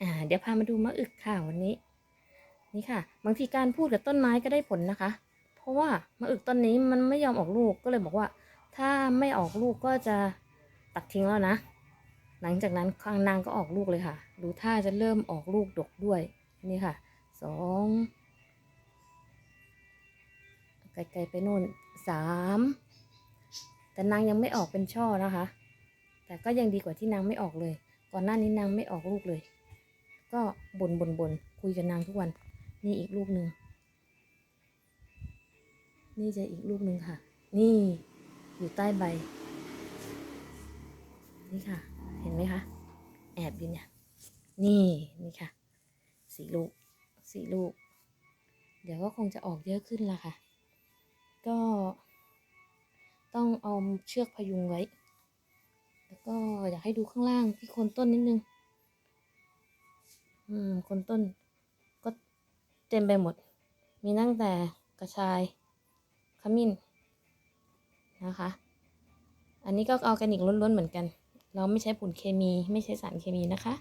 อ่าเดี๋ยวพามาดูมะอึกค่ะวันนี้ นี่ค่ะ บางทีการพูดกับต้นไม้ก็ได้ผลนะคะ เพราะว่ามะอึกต้นนี้มันไม่ยอมออกลูกก็เลยบอกว่า ถ้าไม่ออกลูกก็จะตัดทิ้งแล้วนะ หลังจากนั้นคางนางก็ออกลูกเลยค่ะ ดูท่าจะเริ่มออกลูกดกด้วย นี่ค่ะสองไกลๆไปโน่นสามแต่นางยังไม่ออกเป็นช่อนะคะ แต่ก็ยังดีกว่าที่นางไม่ออกเลย ก่อนหน้านี้นางไม่ออกลูกเลย ก็บนบนบนคุยกับนางทุกวัน นี่อีกลูกหนึ่ง นี่จะอีกลูกหนึ่งค่ะ นี่อยู่ใต้ใบ นี่ค่ะ เห็นไหมคะ แอบอยู่เนี่ย นี่นี่ค่ะ สี่ลูก สี่ลูก เดี๋ยวก็คงจะออกเยอะขึ้นละค่ะ ก็ ต้องเอาเชือกพยุงไว้ แล้วก็อยากให้ดูข้างล่างที่โคนต้นนิดนึง อืม คนต้น ก็เต็มไปหมด มีตั้งแต่กระชาย ขมิ้น นะคะ อันนี้ก็ออร์แกนิกล้วนๆเหมือนกัน เราไม่ใช้ปุ๋นเคมี ไม่ใช้สารเคมีนะคะ